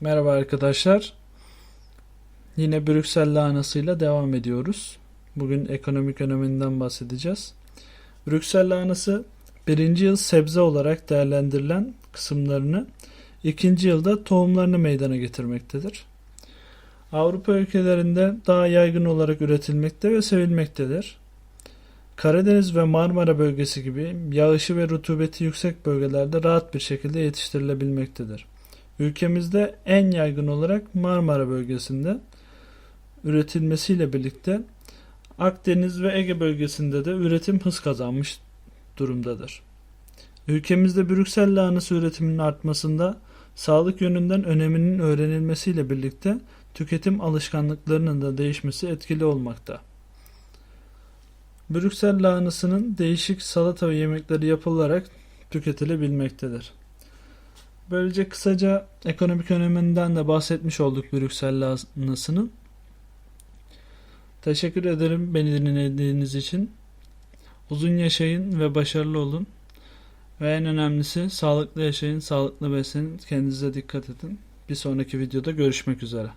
Merhaba arkadaşlar. Yine Brüksel lahanasıyla devam ediyoruz. Bugün ekonomik öneminden bahsedeceğiz. Brüksel lahanası birinci yıl sebze olarak değerlendirilen kısımlarını ikinci yılda tohumlarını meydana getirmektedir. Avrupa ülkelerinde daha yaygın olarak üretilmekte ve sevilmektedir. Karadeniz ve Marmara bölgesi gibi yağışı ve rutubeti yüksek bölgelerde rahat bir şekilde yetiştirilebilmektedir. Ülkemizde en yaygın olarak Marmara bölgesinde üretilmesiyle birlikte Akdeniz ve Ege bölgesinde de üretim hız kazanmış durumdadır. Ülkemizde Brüksel lahanası üretiminin artmasında sağlık yönünden öneminin öğrenilmesiyle birlikte tüketim alışkanlıklarının da değişmesi etkili olmakta. Brüksel lahanasının değişik salata ve yemekleri yapılarak tüketilebilmektedir. Böylece kısaca ekonomik öneminden de bahsetmiş olduk Brüksel lahanasının. Teşekkür ederim beni dinlediğiniz için. Uzun yaşayın ve başarılı olun. Ve en önemlisi sağlıklı yaşayın, sağlıklı beslenin, kendinize dikkat edin. Bir sonraki videoda görüşmek üzere.